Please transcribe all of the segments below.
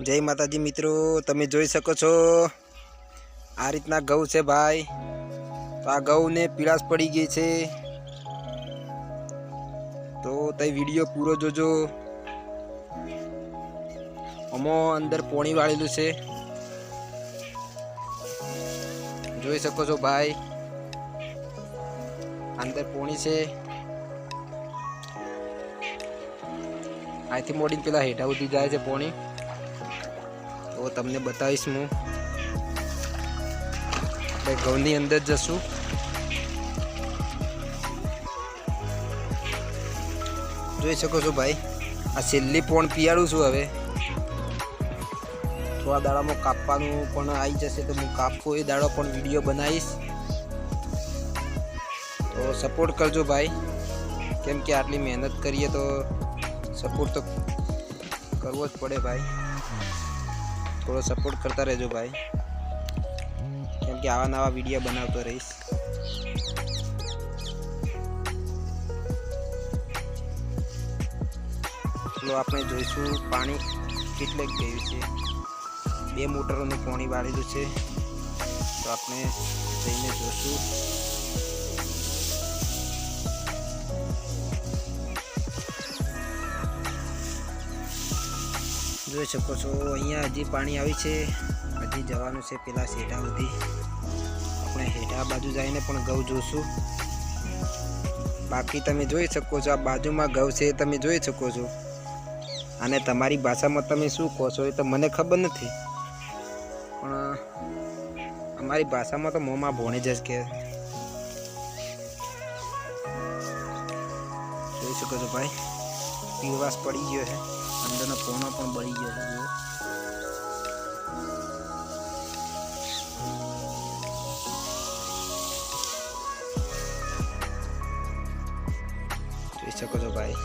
જય માતાજી મિત્રો, તમે જોઈ શકો છો. આ રીતના ઘઉં છે ભાઈ. તો આ ઘઉંને પીળાશ પડી ગઈ છે. તો તે વીડિયો પૂરો જોજો. અમો અંદર પોણી વાળેલું છે. જોઈ શકો છો ભાઈ. અંદર પોણી છે. અહીંથી મોડીને પેલા હેઠા ઉધી જાય છે પોણી. તો તમને બતાવીશ હું. આપણે ઘઉંની અંદર જશું. જોઈ શકો છો ભાઈ, આ છેલ્લી પોણ પીયાડું છું હવે. થોડા દાડામાં કાપવાનું પણ આવી જશે તો હું કાપું, એ દાડો પણ વીડિયો બનાવીશ. તો સપોર્ટ કરજો ભાઈ. કેમ કે આટલી મહેનત કરીએ તો સપોર્ટ તો કરવો જ પડે ભાઈ. થોડો સપોર્ટ કરતા રહેજો ભાઈ. કેમ કે આવા નવા વીડિયો બનાવતો રહીશ. ચલો, આપણે જોઈશું પાણી કેટલે ગયું છે. બે મોટરોનું પાણી વાળેલું છે. તો આપણે જઈને જોશું. જોઈ શકો છો, અહીંયા હજી પાણી આવી છે. હજી જવાનું છે પેલા શેઢા સુધી. આપણે હેઠા બાજુ જઈને પણ ઘઉં જોશું. બાકી તમે જોઈ શકો છો, આ બાજુમાં ઘઉં છે તમે જોઈ શકો છો. અને તમારી ભાષામાં તમે શું કહો છો એ તો મને ખબર નથી. પણ અમારી ભાષામાં તો મોંમાં ભોણે જ કે જોઈ શકો છો ભાઈ, પીવાસ પડી ગયો છે. અંદરનો પોનો પણ બળી ગયો છે જુઓ. જોઈ શકો છો ભાઈ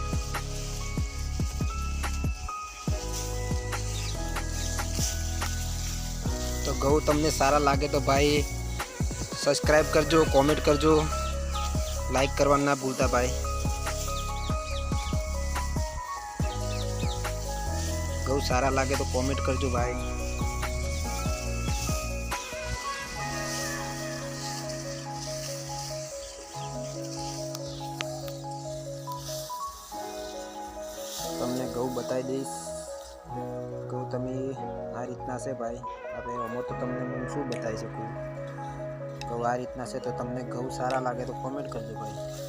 તો ઘઉં તમને સારા લાગે તો ભાઈ સબસ્ક્રાઈબ કરજો કોમેન્ટ કરજો લાઈક કરવાનું ના ભૂલતા ભાઈ ઘઉં સારા લાગે તો કોમેન્ટ કરજો ભાઈ તમને ઘઉં બતાવી દઈશ ઘઉં તમે આ રીતના છે ભાઈ હવે આમાં તો તમને હું શું બતાવી શકું ઘઉં આ રીતના છે તો તમને ઘઉં સારા લાગે તો કોમેન્ટ કરજો ભાઈ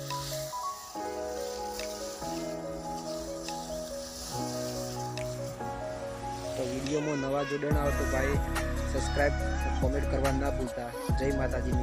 વિડીયોમાં નવા જોડાણ આવતો ભાઈ સબસ્ક્રાઈબ કોમેન્ટ કરવા ના ભૂલતા. જય માતાજી